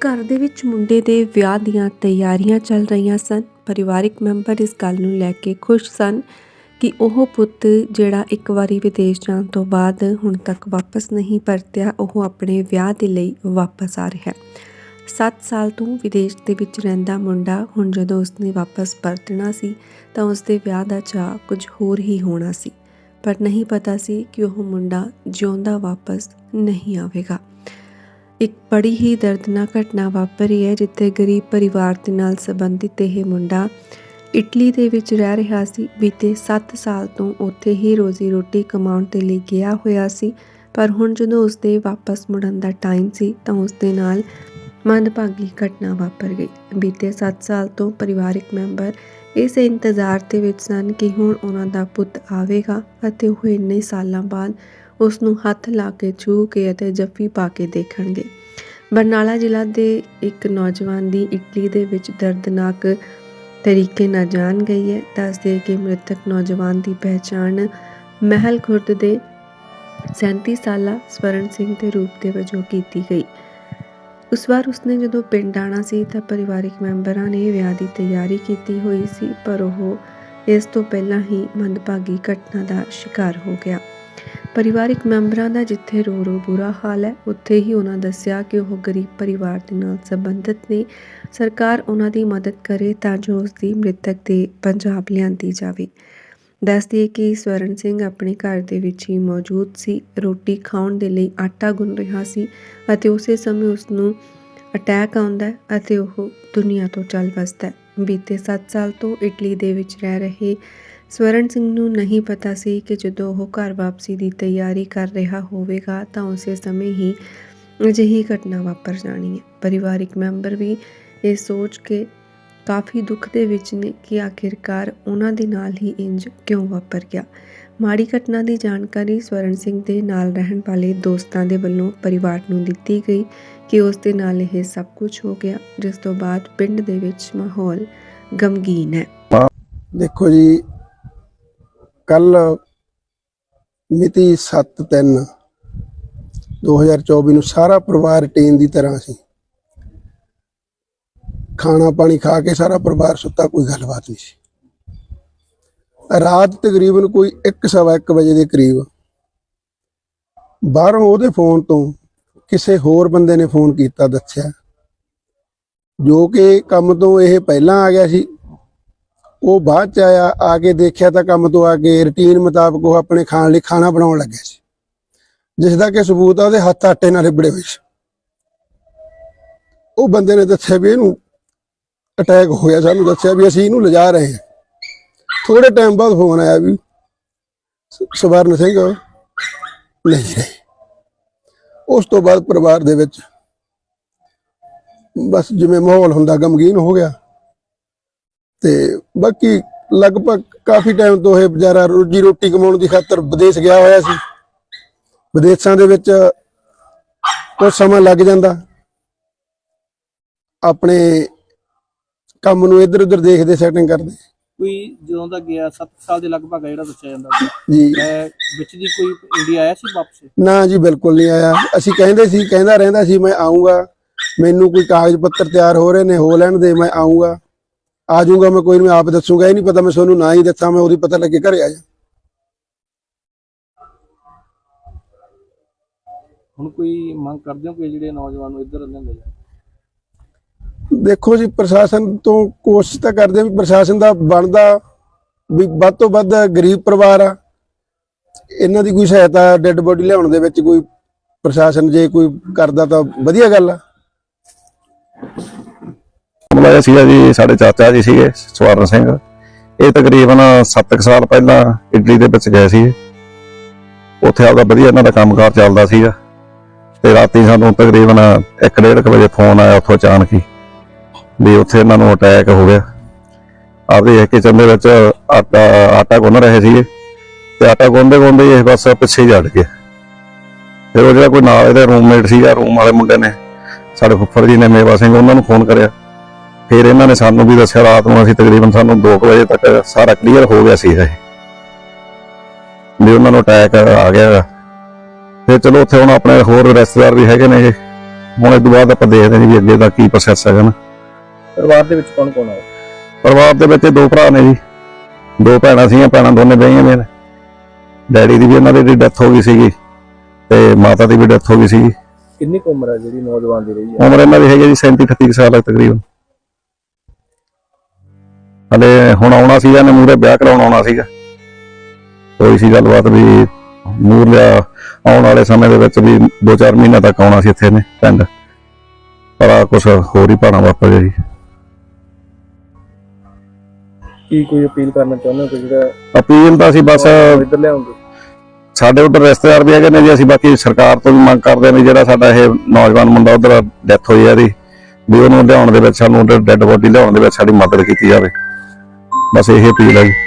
ਘਰ ਦੇ ਵਿੱਚ ਮੁੰਡੇ ਦੇ ਵਿਆਹ ਦੀਆਂ ਤਿਆਰੀਆਂ ਚੱਲ ਰਹੀਆਂ ਸਨ। ਪਰਿਵਾਰਿਕ ਮੈਂਬਰ ਇਸ ਗੱਲ ਨੂੰ ਲੈ ਕੇ ਖੁਸ਼ ਸਨ ਕਿ ਉਹ ਪੁੱਤ ਜਿਹੜਾ ਇੱਕ ਵਾਰੀ ਵਿਦੇਸ਼ ਜਾਣ ਤੋਂ ਬਾਅਦ ਹੁਣ ਤੱਕ ਵਾਪਸ ਨਹੀਂ ਪਰਤਿਆ, ਉਹ ਆਪਣੇ ਵਿਆਹ ਦੇ ਲਈ ਵਾਪਸ ਆ ਰਿਹਾ। ਹੈ 7 ਸਾਲ ਤੋਂ ਵਿਦੇਸ਼ ਦੇ ਵਿੱਚ ਰਹਿੰਦਾ ਮੁੰਡਾ ਹੁਣ ਜਦੋਂ ਉਸਨੇ ਵਾਪਸ ਪਰਤਣਾ ਸੀ ਤਾਂ ਉਸਦੇ ਵਿਆਹ ਦਾ ਚਾਅ ਕੁਝ ਹੋਰ ਹੀ ਹੋਣਾ ਸੀ। ਪਰ ਨਹੀਂ ਪਤਾ ਸੀ ਕਿ ਉਹ ਮੁੰਡਾ ਜਿਉਂਦਾ ਵਾਪਸ ਨਹੀਂ ਆਵੇਗਾ। ਇੱਕ ਬੜੀ ਹੀ ਦਰਦਨਾਕ ਘਟਨਾ ਵਾਪਰੀ ਹੈ, ਜਿੱਥੇ ਗਰੀਬ ਪਰਿਵਾਰ ਦੇ ਨਾਲ ਸੰਬੰਧਿਤ ਇਹ ਮੁੰਡਾ ਇਟਲੀ ਦੇ ਵਿੱਚ ਰਹਿ ਰਿਹਾ ਸੀ। ਬੀਤੇ 7 ਸਾਲ ਤੋਂ ਉੱਥੇ ਹੀ ਰੋਜ਼ੀ ਰੋਟੀ ਕਮਾਉਣ ਦੇ ਲਈ ਗਿਆ ਹੋਇਆ ਸੀ, ਪਰ ਹੁਣ ਜਦੋਂ ਉਸਦੇ ਵਾਪਸ ਮੁੜਨ ਦਾ ਟਾਈਮ ਸੀ, ਤਾਂ ਉਸਦੇ ਨਾਲ ਮੰਦਭਾਗੀ ਘਟਨਾ ਵਾਪਰ ਗਈ। ਬੀਤੇ 7 ਸਾਲ ਤੋਂ ਪਰਿਵਾਰਿਕ ਮੈਂਬਰ ਇਸ ਇੰਤਜ਼ਾਰ ਦੇ ਵਿੱਚ ਸਨ ਕਿ ਹੁਣ ਉਹਨਾਂ ਦਾ ਪੁੱਤ ਆਵੇਗਾ ਅਤੇ ਉਹ ਇੰਨੇ ਸਾਲਾਂ ਬਾਅਦ ਉਸ ਨੂੰ ਹੱਥ ਲਾ ਕੇ ਛੂਹ ਕੇ ਅਤੇ ਜੱਫੀ ਪਾ ਕੇ ਦੇਖਣਗੇ। ਬਰਨਾਲਾ ਜ਼ਿਲ੍ਹਾ ਦੇ ਇੱਕ ਨੌਜਵਾਨ ਦੀ ਇਟਲੀ ਦੇ ਵਿੱਚ ਦਰਦਨਾਕ ਤਰੀਕੇ ਨਾਲ ਜਾਨ ਗਈ ਹੈ। ਦੱਸਦੇ ਕਿ ਮ੍ਰਿਤਕ ਨੌਜਵਾਨ ਦੀ ਪਹਿਚਾਣ ਮਹਿਲ ਖੁਰਦ ਦੇ 37 ਸਾਲਾ ਸਵਰਨ ਸਿੰਘ ਦੇ ਰੂਪ ਦੇ ਵਜੋਂ ਕੀਤੀ ਗਈ। ਉਸ ਵਾਰ ਉਸਨੇ ਜਦੋਂ ਪਿੰਡ ਆਣਾ ਸੀ ਤਾਂ ਪਰਿਵਾਰਿਕ ਮੈਂਬਰਾਂ ਨੇ ਵਿਆਹ ਦੀ ਤਿਆਰੀ ਕੀਤੀ ਹੋਈ ਸੀ, ਪਰ ਉਹ ਇਸ ਤੋਂ ਪਹਿਲਾਂ ਹੀ ਮੰਦਭਾਗੀ ਘਟਨਾ ਦਾ ਸ਼ਿਕਾਰ ਹੋ ਗਿਆ। ਪਰਿਵਾਰਿਕ ਮੈਂਬਰਾਂ ਦਾ ਜਿੱਥੇ ਰੋ ਰੋ ਬੁਰਾ ਹਾਲ ਹੈ, ਉੱਥੇ ਹੀ ਉਹਨਾਂ ਦੱਸਿਆ ਕਿ ਉਹ ਗਰੀਬ ਪਰਿਵਾਰ ਦੇ ਨਾਲ ਸੰਬੰਧਿਤ ਨੇ। ਸਰਕਾਰ ਉਹਨਾਂ ਦੀ ਮਦਦ ਕਰੇ ਤਾਂ ਜੋ ਉਸ ਦੀ ਮ੍ਰਿਤਕ ਦੇ ਪੰਜਾਬ ਲਿਆਂਦੀ ਜਾਵੇ। ਦੱਸਦੀ ਕਿ ਸਵਰਨ ਸਿੰਘ ਆਪਣੇ ਘਰ ਦੇ ਵਿੱਚ ਹੀ ਮੌਜੂਦ ਸੀ। ਰੋਟੀ ਖਾਣ ਦੇ ਲਈ ਆਟਾ ਗੁੰਨ ਰਿਹਾ ਸੀ ਅਤੇ ਉਸੇ ਸਮੇਂ ਉਸ ਨੂੰ ਅਟੈਕ ਆਉਂਦਾ ਅਤੇ ਉਹ ਦੁਨੀਆ ਤੋਂ ਚੱਲ ਵਸਦਾ ਬੀਤੇ 7 ਸਾਲ ਤੋਂ ਇਟਲੀ ਦੇ ਵਿੱਚ ਰਹਿ ਰਹੇ ਸਵਰਨ ਸਿੰਘ ਨੂੰ ਨਹੀਂ ਪਤਾ ਸੀ ਕਿ ਜਦੋਂ ਉਹ ਘਰ ਵਾਪਸੀ ਦੀ ਤਿਆਰੀ ਕਰ ਰਿਹਾ ਹੋਵੇਗਾ ਤਾਂ ਉਸੇ ਸਮੇਂ ਹੀ ਅਜਿਹੀ ਘਟਨਾ ਵਾਪਰ ਜਾਣੀ ਹੈ। ਪਰਿਵਾਰਿਕ ਮੈਂਬਰ ਵੀ ਇਹ ਸੋਚ ਕੇ ਕਾਫੀ ਦੁੱਖ ਦੇ ਵਿੱਚ ਨੇ ਕਿ ਆਖਿਰਕਾਰ ਉਹਨਾਂ ਦੇ ਨਾਲ ਹੀ ਇੰਜ ਕਿਉਂ ਵਾਪਰ ਗਿਆ। ਮਾੜੀ ਘਟਨਾ ਦੀ ਜਾਣਕਾਰੀ ਸਵਰਨ ਸਿੰਘ ਦੇ ਨਾਲ ਰਹਿਣ ਵਾਲੇ ਦੋਸਤਾਂ ਦੇ ਵੱਲੋਂ ਪਰਿਵਾਰ ਨੂੰ ਦਿੱਤੀ ਗਈ ਕਿ ਉਸ ਦੇ ਨਾਲ ਇਹ ਸਭ ਕੁਝ ਹੋ ਗਿਆ, ਜਿਸ ਤੋਂ ਬਾਅਦ ਪਿੰਡ ਦੇ ਵਿੱਚ ਮਾਹੌਲ ਗਮਗੀਨ ਹੈ। ਦੇਖੋ ਜੀ ਕੱਲ ਮਿਤੀ 7/3 2024 ਨੂੰ ਸਾਰਾ ਪਰਿਵਾਰ ਰੁਟੀਨ ਦੀ ਤਰ੍ਹਾਂ ਸੀ। ਖਾਣਾ ਪਾਣੀ ਖਾ ਕੇ ਸਾਰਾ ਪਰਿਵਾਰ ਸੁੱਤਾ, ਕੋਈ ਗੱਲਬਾਤ ਨਹੀਂ ਸੀ। ਰਾਤ ਤਕਰੀਬਨ ਕੋਈ 1:15 ਵਜੇ ਦੇ ਕਰੀਬ ਬਾਹਰੋਂ ਉਹਦੇ ਫੋਨ ਤੋਂ ਕਿਸੇ ਹੋਰ ਬੰਦੇ ਨੇ ਫੋਨ ਕੀਤਾ, ਦੱਸਿਆ। ਜੋ ਕਿ ਕੰਮ ਤੋਂ ਇਹ ਪਹਿਲਾਂ ਆ ਗਿਆ ਸੀ ਉਹ ਬਾਅਦ ਚ ਆਇਆ, ਆ ਕੇ ਦੇਖਿਆ ਤਾਂ ਕੰਮ ਤੋਂ ਆ ਕੇ ਰੁਟੀਨ ਮੁਤਾਬਕ ਉਹ ਆਪਣੇ ਖਾਣ ਲਈ ਖਾਣਾ ਬਣਾਉਣ ਲੱਗਿਆ ਸੀ। ਜਿਸ ਦਾ ਕਿ ਸਬੂਤ ਆ, ਉਹਦੇ ਹੱਥ ਆਟੇ ਨਾਲ ਲਿਬੜੇ ਹੋਏ ਸੀ। ਉਹ ਬੰਦੇ ਨੇ ਦੱਸਿਆ ਵੀ ਇਹਨੂੰ ਅਟੈਕ ਹੋਇਆ, ਸਾਨੂੰ ਦੱਸਿਆ ਵੀ ਅਸੀਂ ਇਹਨੂੰ ਲਿਜਾ ਰਹੇ ਹਾਂ। ਥੋੜੇ ਟਾਈਮ ਬਾਅਦ ਫੋਨ ਆਇਆ ਵੀ ਸਵਰਨ ਸਿੰਘ ਨਹੀਂ ਰਹੇ ਉਸ ਤੋਂ ਬਾਅਦ ਪਰਿਵਾਰ ਦੇ ਵਿੱਚ ਬਸ ਜਿਵੇਂ ਮਾਹੌਲ ਹੁੰਦਾ, ਗਮਗੀਨ ਹੋ ਗਿਆ। ਤੇ ਬਾਕੀ ਲਗਭਗ ਕਾਫੀ ਟਾਈਮ ਤੋਂ ਇਹ ਵਿਚਾਰਾ ਰੋਜੀ ਰੋਟੀ ਕਮਾਉਣ ਦੀ ਖਾਤਰ ਵਿਦੇਸ਼ ਗਿਆ ਹੋਇਆ ਸੀ। ਵਿਦੇਸ਼ਾਂ ਦੇ ਵਿੱਚ ਕੁਝ ਸਮਾਂ ਲੱਗ ਜਾਂਦਾ। ਆਪਣੇ ਕੰਮ ਨੂੰ ਇੱਧਰ ਉੱਧਰ ਦੇਖਦੇ ਸੈਟਿੰਗ ਕਰਦੇ। ਕੋਈ ਜਦੋਂ ਦਾ ਗਿਆ 7 ਸਾਲ ਦੇ ਲਗਭਗ ਆ ਜਿਹੜਾ ਦੱਸਿਆ ਜਾਂਦਾ ਸੀ। ਜੀ। ਮੈਂ ਵਿੱਚ ਦੀ ਕੋਈ ਇੰਡੀਆ ਆਇਆ ਸੀ ਵਾਪਸ? ਨਾ ਜੀ ਬਿਲਕੁਲ ਨਹੀਂ ਆਇਆ। ਅਸੀਂ ਕਹਿੰਦੇ ਸੀ ਕਹਿੰਦਾ ਰਹਿੰਦਾ ਸੀ ਮੈਂ ਆਉਂਗਾ ਮੈਨੂੰ ਕੋਈ ਕਾਗਜ਼ ਪੱਤਰ ਤਿਆਰ ਹੋ ਰਹੇ ਨੇ ਹੋ ਲੈਣ ਦੇ ਮੈਂ ਆਉਂਗਾ ਆ ਜਾਊਂਗਾ ਮੈਂ ਕੋਈ ਨਹੀਂ ਆਪ ਦੱਸੂਗਾ ਇਹ ਨਹੀਂ ਪਤਾ ਮੈਂ ਤੁਹਾਨੂੰ ਨਾ ਹੀ ਦੱਸਾਂ ਮੈਂ ਉਹਦੀ ਪਤਾ ਲੱਗੇ ਘਰੇ ਆ ਜਾ। ਹੁਣ ਕੋਈ ਮੰਗ ਕਰਦੇ ਹੋ ਕਿ ਜਿਹੜੇ ਨੌਜਵਾਨ ਨੂੰ ਇੱਧਰ ਲਿਆਂਦੇ ਜਾ ਦੇਖੋ ਜੀ ਪ੍ਰਸ਼ਾਸਨ ਤੋਂ ਕੋਸ਼ਿਸ਼ ਤਾਂ ਕਰਦੇ ਵੀ ਪ੍ਰਸ਼ਾਸਨ ਦਾ ਬਣਦਾ ਵੀ ਵੱਧ ਤੋਂ ਵੱਧ ਗਰੀਬ ਪਰਿਵਾਰ ਆ। ਇਹਨਾਂ ਦੀ ਕੋਈ ਸਹਾਇਤਾ ਡੈੱਡ ਬੋਡੀ ਲਿਆਉਣ ਦੇ ਵਿੱਚ ਕੋਈ ਪ੍ਰਸ਼ਾਸਨ ਜੇ ਕੋਈ ਕਰਦਾ ਤਾਂ ਵਧੀਆ ਗੱਲ ਆ। ਮਲਾਇਆ ਸੀਗਾ ਜੀ, ਸਾਡੇ ਚਾਚਾ ਜੀ ਸੀਗੇ, ਸਵਰਨ ਸਿੰਘ। ਇਹ ਤਕਰੀਬਨ 7 ਸਾਲ ਪਹਿਲਾਂ ਇਟਲੀ ਦੇ ਵਿੱਚ ਗਏ ਸੀ ਉੱਥੇ ਆਪਦਾ ਵਧੀਆ ਇਹਨਾਂ ਦਾ ਕੰਮਕਾਰ ਚੱਲਦਾ ਸੀਗਾ। ਤੇ ਰਾਤੀ ਸਾਨੂੰ ਤਕਰੀਬਨ 1:30 ਵਜੇ ਫੋਨ ਆਇਆ ਉੱਥੋਂ ਅਚਾਨਕ ਹੀ ਵੀ ਉੱਥੇ ਇਹਨਾਂ ਨੂੰ ਅਟੈਕ ਹੋ ਗਿਆ। ਆਪਦੇ ਇੱਕ ਕਿਚਨ ਦੇ ਵਿੱਚ ਆਟਾ ਆਟਾ ਗੁੰਨ ਰਹੇ ਸੀਗੇ। ਤੇ ਆਟਾ ਗੁੰਨਦੇ ਗੁੰਨਦੇ ਹੀ ਇਹ ਬਸ ਪਿੱਛੇ ਹੀ ਜੜ ਗਏ ਫਿਰ ਉਹ ਜਿਹੜਾ ਕੋਈ ਨਾਲ ਇਹਦੇ ਰੂਮਮੇਟ ਸੀਗਾ ਰੂਮ ਵਾਲੇ ਮੁੰਡੇ ਨੇ, ਸਾਡੇ ਫੁੱਫੜ ਜੀ ਨੇ ਮੇਵਾ ਸਿੰਘ, ਉਹਨਾਂ ਨੂੰ ਫੋਨ ਕਰਿਆ। ਫਿਰ ਇਹਨਾਂ ਨੇ ਸਾਨੂੰ ਵੀ ਦੱਸਿਆ ਰਾਤ ਨੂੰ ਅਸੀਂ ਤਕਰੀਬਨ ਸਾਨੂੰ 2 ਵਜੇ ਤੱਕ ਸਾਰਾ ਕਲੀਅਰ ਹੋ ਗਿਆ ਸੀ ਇਹ। ਵੀ ਉਹਨਾਂ ਨੂੰ ਅਟੈਕ ਆ ਗਿਆ। ਫਿਰ ਚਲੋ ਉੱਥੇ ਹੁਣ ਆਪਣੇ ਹੋਰ ਰਿਸ਼ਤੇਦਾਰ ਵੀ ਹੈਗੇ ਨੇ ਇਹ। ਹੁਣ ਇਸ ਤੋਂ ਬਾਅਦ ਆਪਾਂ ਦੇਖਦੇ ਹਾਂ ਵੀ ਅੱਗੇ ਦਾ ਕੀ ਪ੍ਰੋਸੈਸ ਹੈਗਾ ਨਾ। ਪਰਿਵਾਰ ਦੇ ਵਿੱਚ ਕੌਣ ਕੌਣ ਹੈ ਪਰਿਵਾਰ ਦੇ ਵਿੱਚ ਦੋ ਭਰਾ ਨੇ ਜੀ। ਦੋ ਭੈਣਾਂ ਸੀਗੀਆਂ ਭੈਣਾਂ ਦੋਨੇ ਵਿਆਹੀਆਂ ਨੇ। ਡੈਡੀ ਦੀ ਵੀ ਉਹਨਾਂ ਦੀ ਡੈਥ ਹੋ ਗਈ ਸੀਗੀ ਤੇ ਮਾਤਾ ਦੀ ਵੀ ਡੈਥ ਹੋ ਗਈ ਸੀਗੀ। ਕਿੰਨੀ ਕੁ ਉਮਰ ਹੈ ਜਿਹੜੀ ਨੌਜਵਾਨ ਦੀ ਰਹੀ ਹੈ ਉਮਰ ਇਹਨਾਂ ਦੀ ਹੈਗੀ ਜੀ 37 38 ਸਾਲ ਤਕਰੀਬਨ। ਹਲੇ ਹੁਣ ਆਉਣਾ ਸੀਗਾ ਨੇ ਮੂਰੇ ਵਿਆਹ ਕਰਾਉਣ ਆਉਣਾ ਸੀਗਾ। ਕੋਈ ਸੀ ਗੱਲਬਾਤ ਵੀ ਮੂਰ ਲਿਆ ਆਉਣ ਵਾਲੇ ਸਮੇਂ ਦੇ ਵਿੱਚ ਵੀ 2-4 ਮਹੀਨੇ ਤੱਕ ਆਉਣਾ ਸੀ ਇੱਥੇ ਨੇ ਪਿੰਡ। ਪਰ ਆ ਕੁਛ ਹੋਰ ਹੀ ਭਾਣਾ ਵਾਪਰ ਗਿਆ ਜੀ ਕੀ ਕੋਈ ਅਪੀਲ ਕਰਨਾ ਚਾਹੁੰਦੇ ਹੋ ਜਿਹੜਾ ਅਪੀਲ ਤਾਂ ਅਸੀਂ ਬਸ ਇੱਧਰ ਲਿਆਉਂਗੇ? ਸਾਡੇ ਉਧਰ ਰਿਸ਼ਤੇਦਾਰ ਵੀ ਹੈਗੇ ਨੇ ਜੀ ਅਸੀਂ ਬਾਕੀ ਸਰਕਾਰ ਤੋਂ ਵੀ ਮੰਗ ਕਰਦੇ ਵੀ ਜਿਹੜਾ ਸਾਡਾ ਇਹ ਨੌਜਵਾਨ ਮੁੰਡਾ ਉਧਰ ਡੈਥ ਹੋਈ ਹੈ ਇਹਦੀ ਵੀ ਉਹਨੂੰ ਲਿਆਉਣ ਦੇ ਵਿੱਚ ਸਾਨੂੰ ਡੈੱਡ ਬੋਡੀ ਲਿਆਉਣ ਦੇ ਵਿੱਚ ਸਾਡੀ ਮਦਦ ਕੀਤੀ ਜਾਵੇ। ਬਸ ਇਹ ਅਪੀਲ ਹੈ ਜੀ।